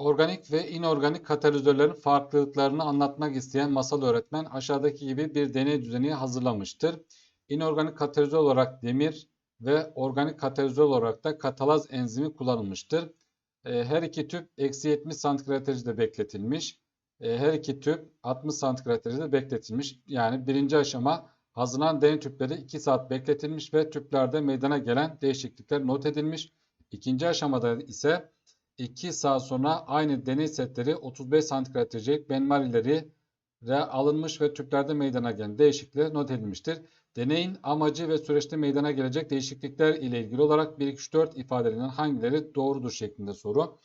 Organik ve inorganik katalizörlerin farklılıklarını anlatmak isteyen masal öğretmen aşağıdaki gibi bir deney düzeni hazırlamıştır. İnorganik katalizör olarak demir ve organik katalizör olarak da katalaz enzimi kullanılmıştır. E, her iki tüp eksi 70 santigrat derecede bekletilmiş. E, her iki tüp 60 santigrat derecede bekletilmiş. Yani birinci aşama hazırlanan deney tüpleri 2 saat bekletilmiş ve tüplerde meydana gelen değişiklikler not edilmiş. İkinci aşamada ise 2 saat sonra aynı deney setleri 35 santigrat derecelik benmarileri alınmış ve tüplerde meydana gelen değişiklikler not edilmiştir. Deneyin amacı ve süreçte meydana gelecek değişiklikler ile ilgili olarak 1, 2, 3, 4 ifadelerinden hangileri doğrudur şeklinde soru.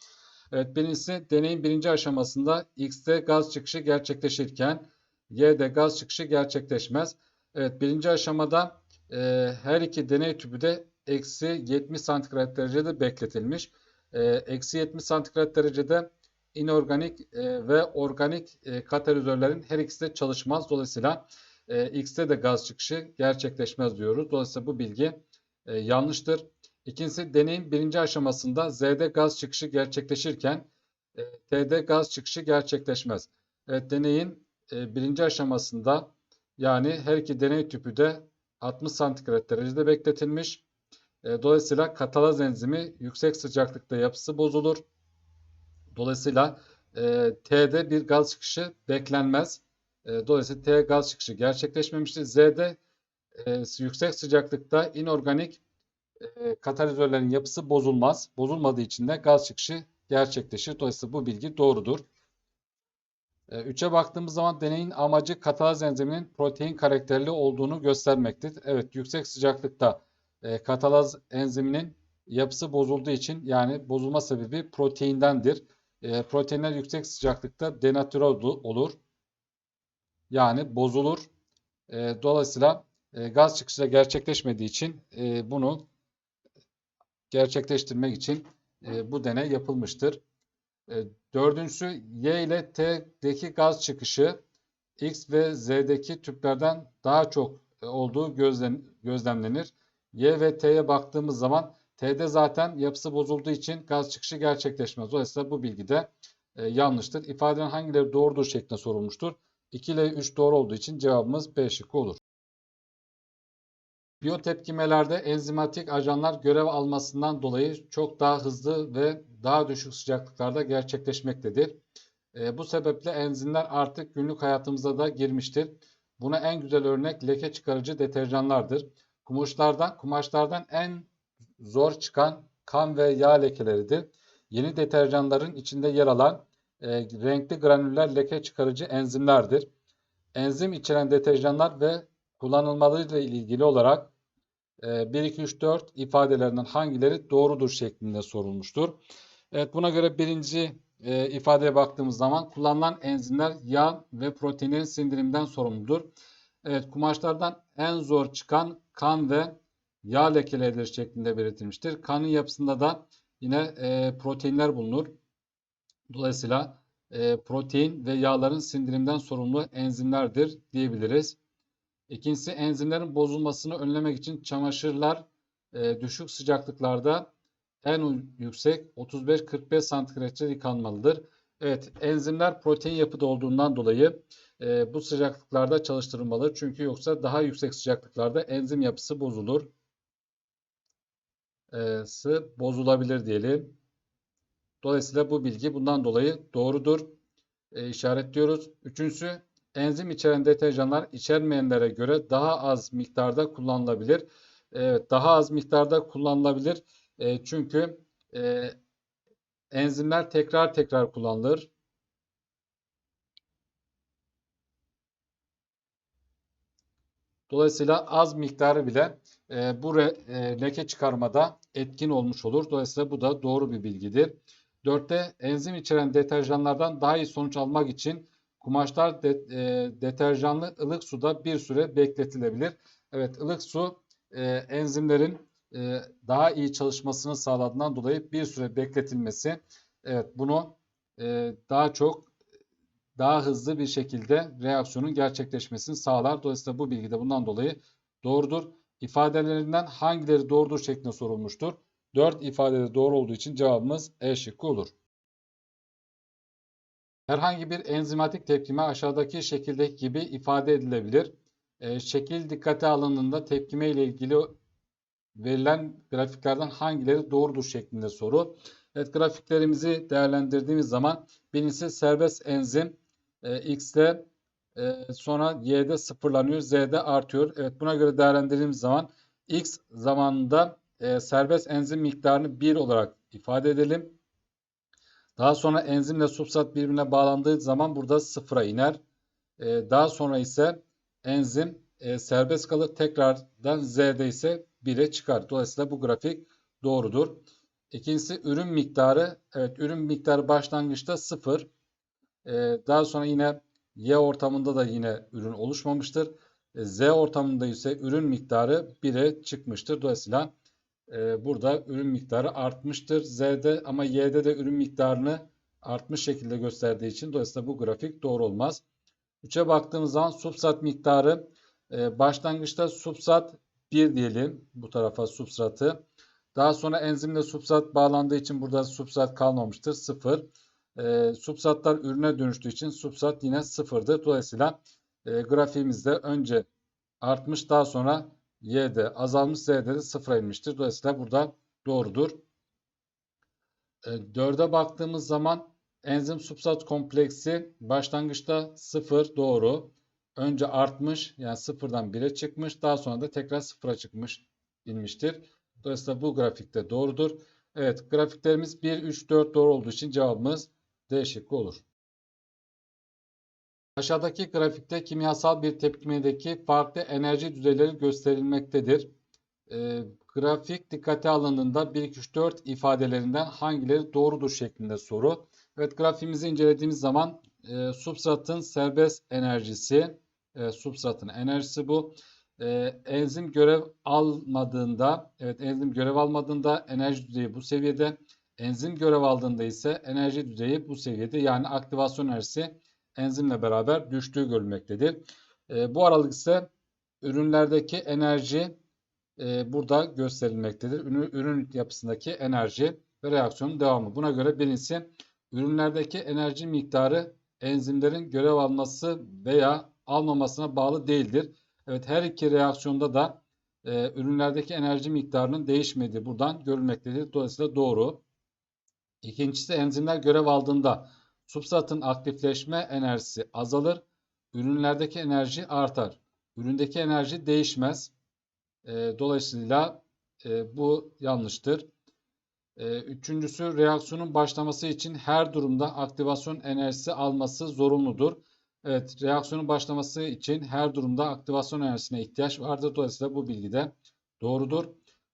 Evet birincisi deneyin birinci aşamasında X'te gaz çıkışı gerçekleşirken Y'de gaz çıkışı gerçekleşmez. Evet birinci aşamada e, her iki deney tüpü de eksi 70 santigrat derecede bekletilmiş. E, eksi 70 santigrat derecede inorganik e, ve organik e, katalizörlerin her ikisi de çalışmaz. Dolayısıyla e, X'te de gaz çıkışı gerçekleşmez diyoruz. Dolayısıyla bu bilgi e, yanlıştır. İkincisi deneyin birinci aşamasında Z'de gaz çıkışı gerçekleşirken e, T'de gaz çıkışı gerçekleşmez. Evet deneyin e, birinci aşamasında yani her iki deney tüpü de 60 santigrat derecede bekletilmiş. E, dolayısıyla katalaz enzimi yüksek sıcaklıkta yapısı bozulur. Dolayısıyla e, T'de bir gaz çıkışı beklenmez. E, dolayısıyla T gaz çıkışı gerçekleşmemiştir. Z'de e, yüksek sıcaklıkta inorganik e, katalizörlerin yapısı bozulmaz. Bozulmadığı için de gaz çıkışı gerçekleşir. Dolayısıyla bu bilgi doğrudur. 3'e baktığımız zaman deneyin amacı katalaz enziminin protein karakterli olduğunu göstermektedir. Evet yüksek sıcaklıkta katalaz enziminin yapısı bozulduğu için yani bozulma sebebi proteindendir. proteinler yüksek sıcaklıkta denatüre olur. Yani bozulur. dolayısıyla gaz çıkışı da gerçekleşmediği için bunu gerçekleştirmek için bu deney yapılmıştır. E, dördüncüsü Y ile T'deki gaz çıkışı X ve Z'deki tüplerden daha çok e, olduğu gözlem, gözlemlenir. Y ve T'ye baktığımız zaman T'de zaten yapısı bozulduğu için gaz çıkışı gerçekleşmez. Dolayısıyla bu bilgi de e, yanlıştır. İfadenin hangileri doğrudur şeklinde sorulmuştur. 2 ile 3 doğru olduğu için cevabımız B şıkkı olur. Biyotepkimelerde enzimatik ajanlar görev almasından dolayı çok daha hızlı ve daha düşük sıcaklıklarda gerçekleşmektedir. E, bu sebeple enzimler artık günlük hayatımıza da girmiştir. Buna en güzel örnek leke çıkarıcı deterjanlardır. Kumaşlardan, kumaşlardan en zor çıkan kan ve yağ lekeleridir. Yeni deterjanların içinde yer alan e, renkli granüller leke çıkarıcı enzimlerdir. Enzim içeren deterjanlar ve kullanılmalarıyla ilgili olarak 1, 2, 3, 4 ifadelerinden hangileri doğrudur şeklinde sorulmuştur. Evet buna göre birinci e, ifadeye baktığımız zaman kullanılan enzimler yağ ve proteinlerin sindirimden sorumludur. Evet kumaşlardan en zor çıkan kan ve yağ lekeleridir şeklinde belirtilmiştir. Kanın yapısında da yine e, proteinler bulunur. Dolayısıyla e, protein ve yağların sindirimden sorumlu enzimlerdir diyebiliriz. İkincisi enzimlerin bozulmasını önlemek için çamaşırlar e, düşük sıcaklıklarda en yüksek 35-45 santigrat yıkanmalıdır. Evet enzimler protein yapıda olduğundan dolayı e, bu sıcaklıklarda çalıştırılmalı. Çünkü yoksa daha yüksek sıcaklıklarda enzim yapısı bozulur. E, sı bozulabilir diyelim. Dolayısıyla bu bilgi bundan dolayı doğrudur. E, işaretliyoruz. Üçüncüsü enzim içeren deterjanlar içermeyenlere göre daha az miktarda kullanılabilir. Evet, daha az miktarda kullanılabilir. E, çünkü e, enzimler tekrar tekrar kullanılır. Dolayısıyla az miktarı bile e, bu re, e, leke çıkarmada etkin olmuş olur. Dolayısıyla bu da doğru bir bilgidir. Dörtte enzim içeren deterjanlardan daha iyi sonuç almak için Kumaşlar de, e, deterjanlı ılık suda bir süre bekletilebilir. Evet ılık su e, enzimlerin e, daha iyi çalışmasını sağladığından dolayı bir süre bekletilmesi evet bunu e, daha çok daha hızlı bir şekilde reaksiyonun gerçekleşmesini sağlar. Dolayısıyla bu bilgi de bundan dolayı doğrudur. İfadelerinden hangileri doğrudur şeklinde sorulmuştur. 4 ifadede doğru olduğu için cevabımız E şıkkı olur. Herhangi bir enzimatik tepkime aşağıdaki şekildeki gibi ifade edilebilir. E, şekil dikkate alındığında tepkime ile ilgili verilen grafiklerden hangileri doğrudur şeklinde soru. Evet grafiklerimizi değerlendirdiğimiz zaman birincisi serbest enzim e, X'de e, sonra Y'de sıfırlanıyor, Z'de artıyor. Evet buna göre değerlendirdiğimiz zaman X zamanında e, serbest enzim miktarını 1 olarak ifade edelim. Daha sonra enzimle substrat birbirine bağlandığı zaman burada sıfıra iner. E, daha sonra ise enzim e, serbest kalır. Tekrardan Z'de ise 1'e çıkar. Dolayısıyla bu grafik doğrudur. İkincisi ürün miktarı. Evet ürün miktarı başlangıçta 0. E, daha sonra yine Y ortamında da yine ürün oluşmamıştır. E, Z ortamında ise ürün miktarı 1'e çıkmıştır. Dolayısıyla e, burada ürün miktarı artmıştır. Z'de ama Y'de de ürün miktarını artmış şekilde gösterdiği için dolayısıyla bu grafik doğru olmaz. 3'e baktığımız zaman substrat miktarı e, başlangıçta substrat 1 diyelim bu tarafa substratı. Daha sonra enzimle substrat bağlandığı için burada substrat kalmamıştır. 0. E, substratlar ürüne dönüştüğü için substrat yine 0'dır. Dolayısıyla e, grafiğimizde önce artmış daha sonra Y'de azalmış Z'de de 0'a inmiştir. Dolayısıyla burada doğrudur. E, 4'e baktığımız zaman enzim substrat kompleksi başlangıçta 0 doğru. Önce artmış yani 0'dan 1'e çıkmış. Daha sonra da tekrar 0'a çıkmış inmiştir. Dolayısıyla bu grafikte doğrudur. Evet grafiklerimiz 1, 3, 4 doğru olduğu için cevabımız D şıkkı olur. Aşağıdaki grafikte kimyasal bir tepkimedeki farklı enerji düzeyleri gösterilmektedir. E, grafik dikkate alındığında 1, 2, 3, 4 ifadelerinden hangileri doğrudur şeklinde soru. Evet grafiğimizi incelediğimiz zaman e, substratın serbest enerjisi, e, substratın enerjisi bu. E, enzim görev almadığında, evet enzim görev almadığında enerji düzeyi bu seviyede. Enzim görev aldığında ise enerji düzeyi bu seviyede. Yani aktivasyon enerjisi enzimle beraber düştüğü görülmektedir. E, bu aralık ise ürünlerdeki enerji e, burada gösterilmektedir. Ürün, ürün yapısındaki enerji ve reaksiyonun devamı. Buna göre birincisi ürünlerdeki enerji miktarı enzimlerin görev alması veya almamasına bağlı değildir. Evet her iki reaksiyonda da e, ürünlerdeki enerji miktarının değişmediği buradan görülmektedir. Dolayısıyla doğru. İkincisi enzimler görev aldığında substratın aktifleşme enerjisi azalır. Ürünlerdeki enerji artar. Üründeki enerji değişmez. E, dolayısıyla e, bu yanlıştır. E, üçüncüsü reaksiyonun başlaması için her durumda aktivasyon enerjisi alması zorunludur. Evet, reaksiyonun başlaması için her durumda aktivasyon enerjisine ihtiyaç vardır. Dolayısıyla bu bilgi de doğrudur.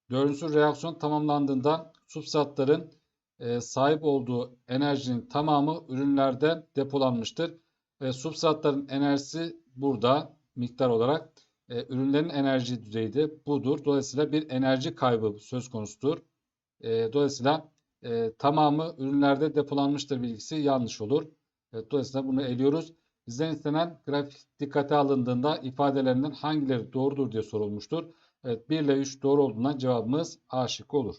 Dördüncüsü reaksiyon tamamlandığında substratların e, sahip olduğu enerjinin tamamı ürünlerde depolanmıştır. E, substratların enerjisi burada miktar olarak e, ürünlerin enerji düzeyi de budur. Dolayısıyla bir enerji kaybı söz konusudur. E, dolayısıyla tamamı ürünlerde depolanmıştır bilgisi yanlış olur. Dolayısıyla bunu eliyoruz. Bizden istenen grafik dikkate alındığında ifadelerinden hangileri doğrudur diye sorulmuştur. Evet 1 ile 3 doğru olduğundan cevabımız A şıkkı olur.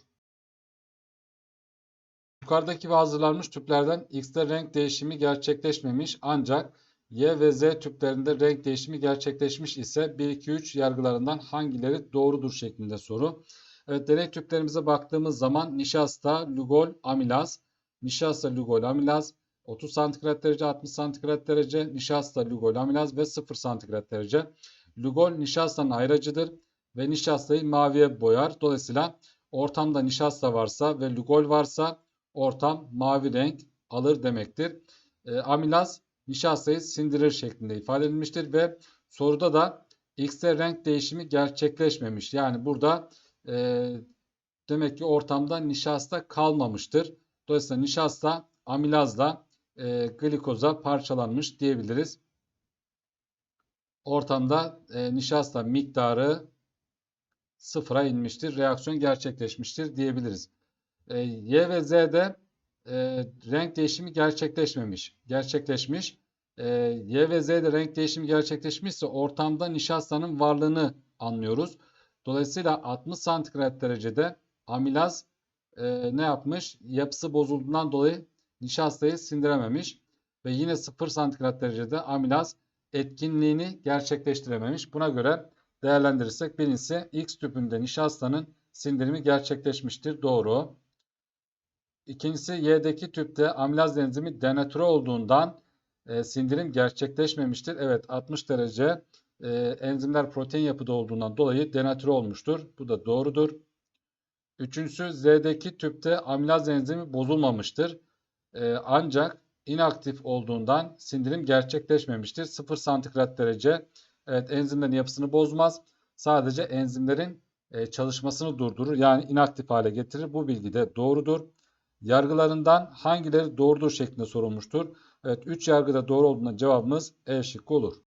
Yukarıdaki ve hazırlanmış tüplerden X'te renk değişimi gerçekleşmemiş ancak Y ve Z tüplerinde renk değişimi gerçekleşmiş ise 1, 2, 3 yargılarından hangileri doğrudur şeklinde soru. Evet deney tüplerimize baktığımız zaman nişasta, lugol, amilaz, nişasta, lugol, amilaz, 30 santigrat derece, 60 santigrat derece, nişasta, lugol, amilaz ve 0 santigrat derece. Lugol nişastanın ayracıdır ve nişastayı maviye boyar. Dolayısıyla ortamda nişasta varsa ve lugol varsa ortam mavi renk alır demektir. E, amilaz nişastayı sindirir şeklinde ifade edilmiştir ve soruda da X'te renk değişimi gerçekleşmemiş. Yani burada e, demek ki ortamda nişasta kalmamıştır. Dolayısıyla nişasta amilazla e, glikoza parçalanmış diyebiliriz. Ortamda e, nişasta miktarı sıfıra inmiştir. Reaksiyon gerçekleşmiştir diyebiliriz. E, y ve Z'de e, renk değişimi gerçekleşmemiş. Gerçekleşmiş. E, y ve Z'de renk değişimi gerçekleşmişse ortamda nişastanın varlığını anlıyoruz. Dolayısıyla 60 santigrat derecede amilaz e, ne yapmış? Yapısı bozulduğundan dolayı nişastayı sindirememiş. ve yine 0 santigrat derecede amilaz etkinliğini gerçekleştirememiş. Buna göre değerlendirirsek birincisi X tüpünde nişastanın sindirimi gerçekleşmiştir. Doğru. İkincisi Y'deki tüpte amilaz enzimi denatüre olduğundan e, sindirim gerçekleşmemiştir. Evet 60 derece e, enzimler protein yapıda olduğundan dolayı denatüre olmuştur. Bu da doğrudur. Üçüncüsü Z'deki tüpte amilaz enzimi bozulmamıştır. E, ancak inaktif olduğundan sindirim gerçekleşmemiştir. 0 santigrat derece evet enzimlerin yapısını bozmaz. Sadece enzimlerin e, çalışmasını durdurur. Yani inaktif hale getirir. Bu bilgi de doğrudur. Yargılarından hangileri doğrudur şeklinde sorulmuştur. Evet 3 yargıda doğru olduğuna cevabımız E şıkkı olur.